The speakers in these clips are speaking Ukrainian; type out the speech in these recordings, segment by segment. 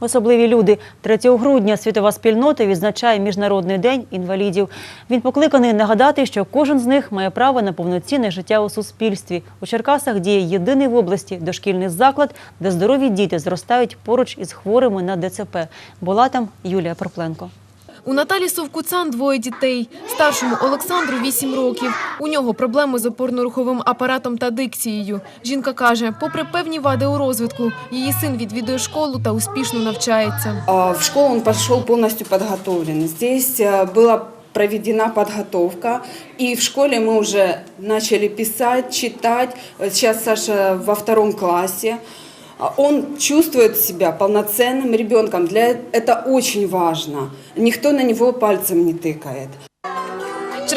Особливі люди 3 грудня світова спільнота відзначає Міжнародний день інвалідів. Він покликаний нагадати, що кожен з них має право на повноцінне життя у суспільстві. У Черкасах діє єдиний в області дошкільний заклад, де здорові діти зростають поруч із хворими на ДЦП. Була там Юлія Пропленко. У Наталі Совкуцан двоє дітей. Старшому Олександру 8 років. У нього проблеми з опорно-руховим апаратом та дикцією. Жінка каже, попри певні вади у розвитку, її син відвідує школу та успішно навчається. А, В школу он пошел полностью подготовлен. Здесь э, была проведена подготовка, и в школе мы уже начали писать, читать. Э, Сейчас Саша во втором классе. А Он чувствует себя полноценным ребенком. Для это очень важно. Никто на него пальцем не тыкает.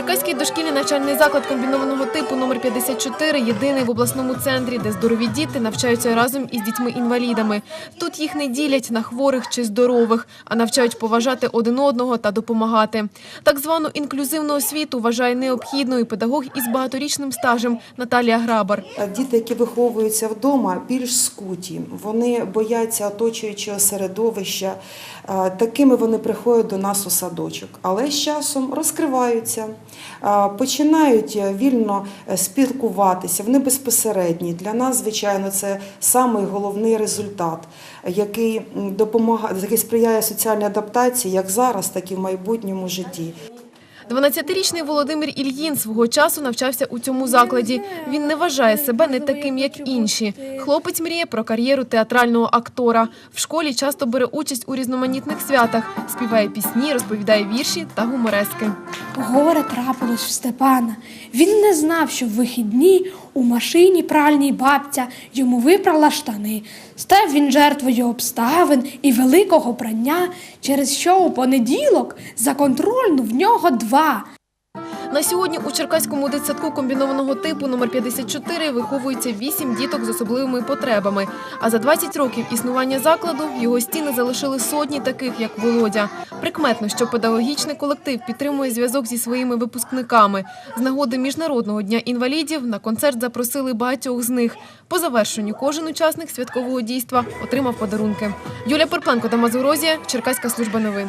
Черкаський дошкільний навчальний заклад комбінованого типу номер 54 єдиний в обласному центрі, де здорові діти навчаються разом із дітьми-інвалідами. Тут їх не ділять на хворих чи здорових, а навчають поважати один одного та допомагати. Так звану інклюзивну освіту вважає необхідною педагог із багаторічним стажем Наталія Грабар. Діти, які виховуються вдома, більш скуті. Вони бояться оточуючого середовища. Е, Такими вони приходять до нас у садочок, але з часом розкриваються, починають е, вільно е, спілкуватися. Вони безпосередні. Для нас, звичайно, це самий головний результат, який допомагає, який сприяє соціальній адаптації як зараз, так і в майбутньому житті. 12-річний Володимир Ільїн свого часу навчався у цьому закладі. Він не вважає себе не таким, як інші. Хлопець мріє про кар'єру театрального актора. В школі часто бере участь у різноманітних святах, співає пісні, розповідає вірші та гуморески. Горе трапилось в Степана. Він не знав, що в вихідні у машині пральній бабця йому випрала штани. Став він жертвою обставин і великого прання, через що у понеділок за контрольну в нього два. На сьогодні у Черкаському дитсадку комбінованого типу номер 54 виховується 8 діток з особливими потребами. А за 20 років існування закладу його стіни залишили сотні таких, як Володя. Прикметно, що педагогічний колектив підтримує зв'язок зі своїми випускниками. З нагоди Міжнародного дня інвалідів на концерт запросили багатьох з них. По завершенню кожен учасник святкового дійства отримав подарунки. Юлія Перпленко та Мазурозія, Черкаська служба новин.